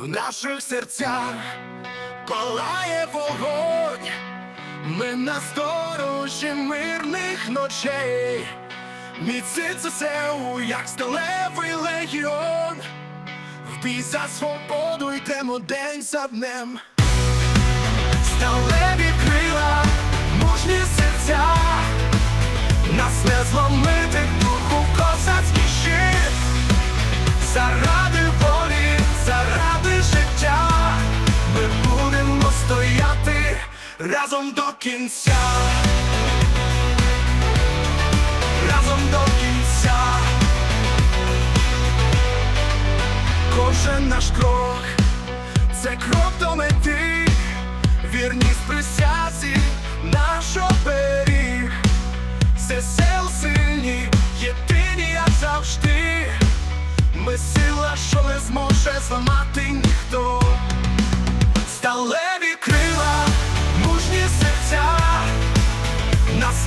в наших серцях палає вогонь, ми на сторожі мирних ночей, міциться СЕУ, як сталевий легіон, в бій за свободу йдемо день за днем. Сталеві разом до кінця. Разом до кінця. Кожен наш крок це крок до мети, вірність присязі, наш оберіг. Це сил сильні, єдині, як завжди. Ми сила, що не зможе зламати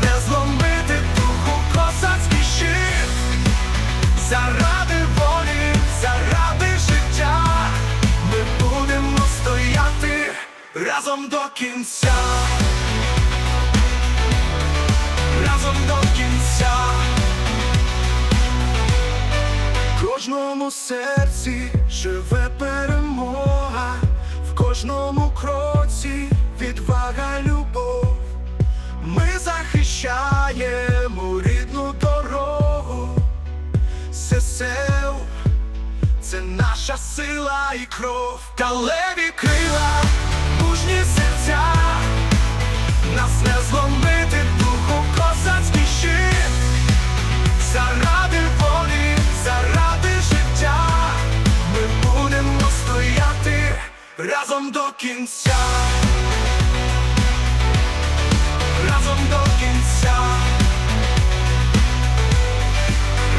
не зломити духу козацький щит. Заради волі, заради життя, ми будемо стояти разом до кінця. Разом до кінця. В кожному серці живе перемога, в кожному кроці захищаємо рідну дорогу. ССЛ це наша сила і кров, Калеві крила, мужні серця, нас не зломити духу козацький щит. Заради волі, заради життя, ми будемо стояти разом до кінця. Разом до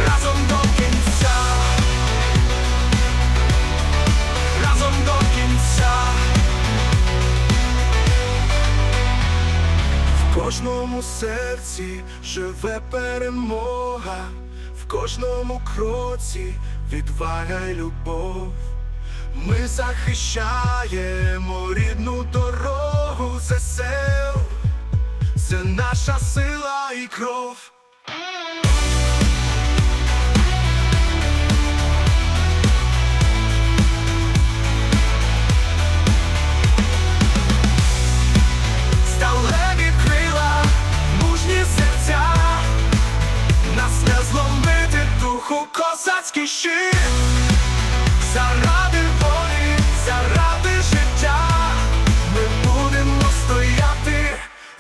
Разом до кінця. Разом до кінця. В кожному серці живе перемога, в кожному кроці відвага й любов. Ми захищаємо рідну дорогу. Це наша сила і кров. Сталеві крила, мужні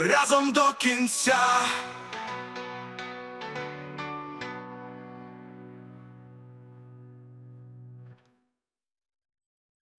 разом до кінця.